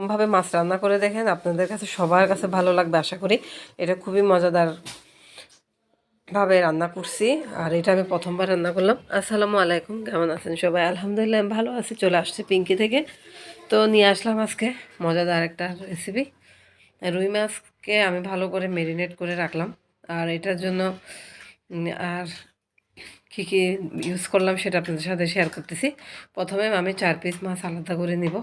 এরকমভাবে মাছ রান্না করে দেখেন, আপনাদের কাছে, সবার কাছে ভালো লাগবে, আশা করি। এটা খুবই মজাদার ভাবে রান্না করছি, আর এটা আমি প্রথমবার রান্না করলাম। আসসালামু আলাইকুম, কেমন আছেন সবাই? আলহামদুলিল্লাহ, আমি ভালো আছি, চলে আসছি পিঙ্কি থেকে। তো নিয়ে আসলাম আজকে মজাদার একটা রেসিপি রুই মাছকে আমি ভালো করে মেরিনেট করে রাখলাম, আর এটার জন্য আর কী কী ইউজ করলাম সেটা আপনাদের সাথে শেয়ার করতেছি। প্রথমে আমি চার পিস মাছ আলাদা করে নিব।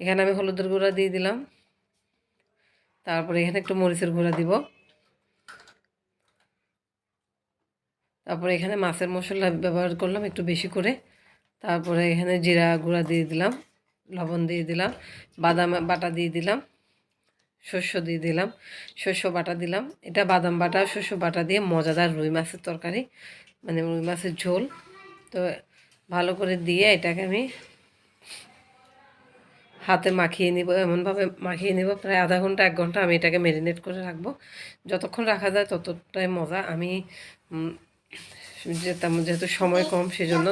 এখানে আমি হলুদের গুঁড়া দিয়ে দিলাম। তারপরে এখানে একটু মরিচের গুঁড়া দিব। তারপরে এখানে মাছের মশলা ব্যবহার করলাম একটু বেশি করে। তারপরে এখানে জিরা গুঁড়া দিয়ে দিলাম, লবণ দিয়ে দিলাম, বাদাম বাটা দিয়ে দিলাম, শস্য দিয়ে দিলাম, শস্য বাটা দিলাম। এটা বাদাম বাটা, শস্য বাটা দিয়ে মজাদার রুই মাছের তরকারি মানে রুই মাছের ঝোল। তো ভালো করে দিয়ে এটাকে আমি হাতে মাখিয়ে নিব, এমনভাবে মাখিয়ে নিব, প্রায় আধা ঘণ্টা, এক ঘণ্টা আমি এটাকে ম্যারিনেট করে রাখব। যতক্ষণ রাখা যায় ততটাই মজা। আমি যেতাম যেহেতু সময় কম, সেজন্য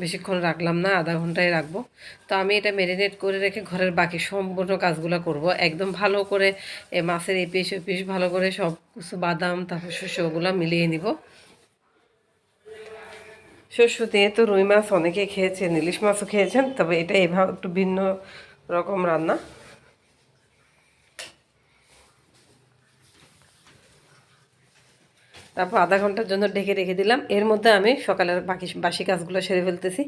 বেশিক্ষণ রাখলাম না, আধা ঘন্টায় রাখব। তো আমি এটা ম্যারিনেট করে রেখে ঘরের বাকি সম্পূর্ণ কাজগুলো করব। একদম ভালো করে এ মাছের এই পিস ওই ভালো করে সব কিছু বাদাম, তারপর শস্য ওগুলো মিলিয়ে নিব। শস্য দিয়ে তো রুই মাছ অনেকে খেয়েছেন, ইলিশ মাছও খেয়েছেন, তবে এটা এভাবে একটু ভিন্ন রকম রান্না। তারপর আধা ঘণ্টার জন্য ঢেকে রেখে দিলাম। এর মধ্যে আমি সকালের বাকি বাসি কাজগুলো সেরে ফেলতেছি।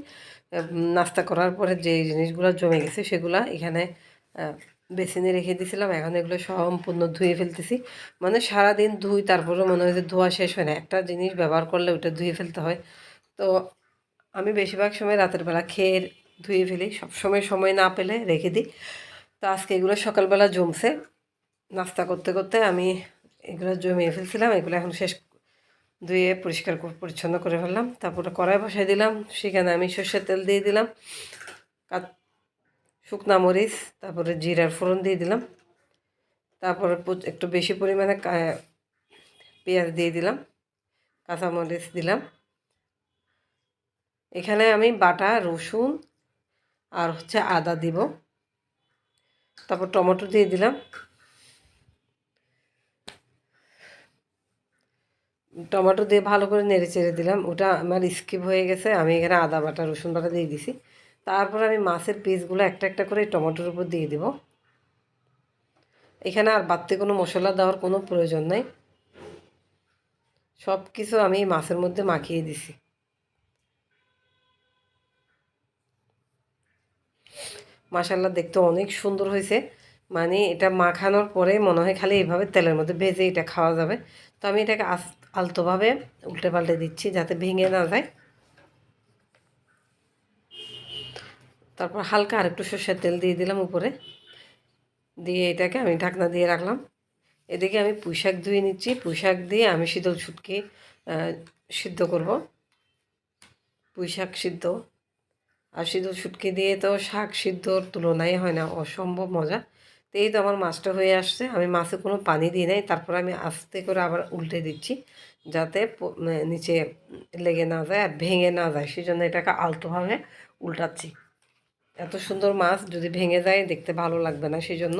নাস্তা করার পরে যে জিনিসগুলো জমে গেছে সেগুলো এখানে বেসিনে রেখে দিয়েছিলাম এখন এগুলো সম্পূর্ণ ধুয়ে ফেলতেছি। মানে সারাদিন ধুই তারপরে মনে হয় যে ধোয়া শেষ হয় না। একটা জিনিস ব্যবহার করলে ওটা ধুয়ে ফেলতে হয়। তো আমি বেশিরভাগ সময় রাতের বেলা খেয়ে ধুয়ে ফেলি। সব সময় না পেলে রেখে দিই। তো আজকে এগুলো সকালবেলা জমছে। নাস্তা করতে করতে আমি এগুলো জমিয়ে ফেলছিলাম। এগুলো এখন শেষ ধুয়ে পরিষ্কার পরিচ্ছন্ন করে ফেললাম। তারপরে কড়াই বসাই দিলাম। সেখানে আমি সর্ষের তেল দিয়ে দিলাম। শুকনা মরিচ, তারপরে জিরার ফোড়ন দিয়ে দিলাম। তারপরে একটু বেশি পরিমাণে পেঁয়াজ দিয়ে দিলাম। কাঁচামরিচ দিলাম। এখানে আমি বাটা, রসুন আর হচ্ছে আদা দিব। তারপর টমেটো দিয়ে দিলাম। টমেটো দিয়ে ভালো করে নেড়ে চেড়ে দিলাম। ওটা আমার স্কিপ হয়ে গেছে। আমি এখানে আদা, বাটা, রসুন বাটা দিয়ে দিছি। তারপর আমি মাছের পিসগুলো একটা একটা করে টমেটোর উপর দিয়ে দিব। এখানে আর বাড়তি কোনো মশলা দেওয়ার কোনো প্রয়োজন নাই। সব কিছু আমি মাছের মধ্যে মাখিয়ে দিছি। মাসাল্লাহ দেখতে অনেক সুন্দর হয়েছে। মানে এটা মাখানোর পরে মনে হয় খালি এইভাবে তেলের মধ্যে ভেজে এটা খাওয়া যাবে। তো আমি এটাকে আলতোভাবে উল্টে পাল্টে দিচ্ছি যাতে ভেঙে না যায়। তারপর হালকা আর একটু সর্ষের তেল দিয়ে দিলাম উপরে। দিয়ে এটাকে আমি ঢাকনা দিয়ে রাখলাম। এদিকে আমি পুঁইশাক ধুয়ে নিচ্ছি। পুঁইশাক দিয়ে আমি শীতল ছুটকি সিদ্ধ করব। পুঁইশাক সিদ্ধ। আর সিদ্ধ শুটকি দিয়ে তো শাক সিদ্ধর তুলনায় হয় না, অসম্ভব মজা। তো এই তো আমার মাছটা হয়ে আসছে। আমি মাছে কোনো পানি দিই নাই, তারপর আমি আস্তে করে আবার উল্টে দিচ্ছি যাতে মানে নিচে লেগে না যায় আর ভেঙে না যায় সেই জন্য এটাকে আলতোভাবে উল্টাচ্ছি। এত সুন্দর মাছ, যদি ভেঙে যায় দেখতে ভালো লাগবে না সেই জন্য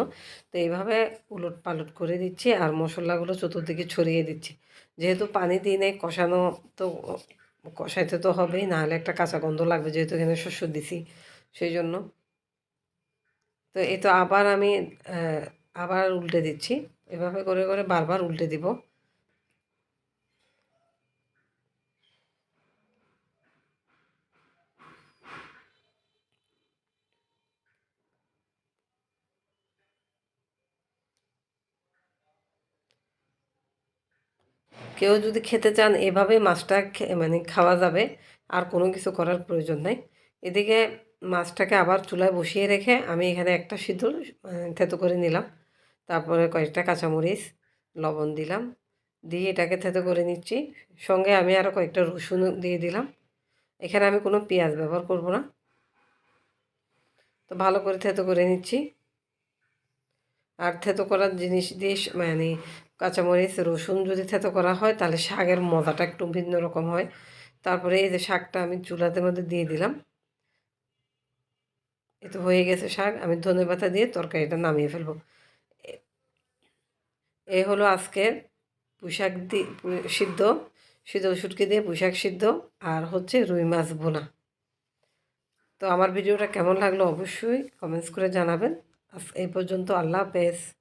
তো এইভাবে উলট পালট করে দিচ্ছি আর মশলাগুলো চতুর্দিকে ছড়িয়ে দিচ্ছি। যেহেতু পানি দিই নাই, কষানো তো কষাইতে তো হবেই, নাহলে একটা কাঁচা গন্ধ লাগবে যেহেতু এখানে শস্য দিছি, সেই জন্য। তো এই তো আবার আমি আবার উল্টে দিচ্ছি। এভাবে করে করে বারবার উল্টে দিব। কেউ যদি খেতে চান এভাবে মাছটা মানে খাওয়া যাবে। আর কোনো কিছু করার প্রয়োজন নাই। এদিকে মাছটাকে আবার চুলায় বসিয়ে রেখে আমি এখানে একটা সিঁদুর থেতো করে নিলাম। তারপরে কয়েকটা কাঁচামরিচ, লবণ দিলাম। দিয়ে এটাকে থেতো করে নিচ্ছি। সঙ্গে আমি আরও কয়েকটা রসুন দিয়ে দিলাম। এখানে আমি কোনো পেঁয়াজ ব্যবহার করব না। তো ভালো করে থেতো করে নিচ্ছি। আর থেতো করার জিনিস দিয়ে মানে কাঁচামরিচ, রসুন যদি থেতো করা হয়, তাহলে শাকের মজাটা একটু ভিন্ন রকম হয়। তারপরে এই যে শাকটা আমি চুলাতে মধ্যে দিয়ে দিলাম। এ তো হয়ে গেছে শাক। আমি ধনে পাতা দিয়ে তরকারিটা নামিয়ে ফেলব। এ- হলো আজকের পুঁইশাক দিয়ে সিদ্ধ শীতল শুটকি দিয়ে পুঁইশাক সিদ্ধ আর হচ্ছে রুই মাছ ভুনা। তো আমার ভিডিওটা কেমন লাগল অবশ্যই কমেন্টস করে জানাবেন। এই পর্যন্ত আল্লাহ হাফেজ।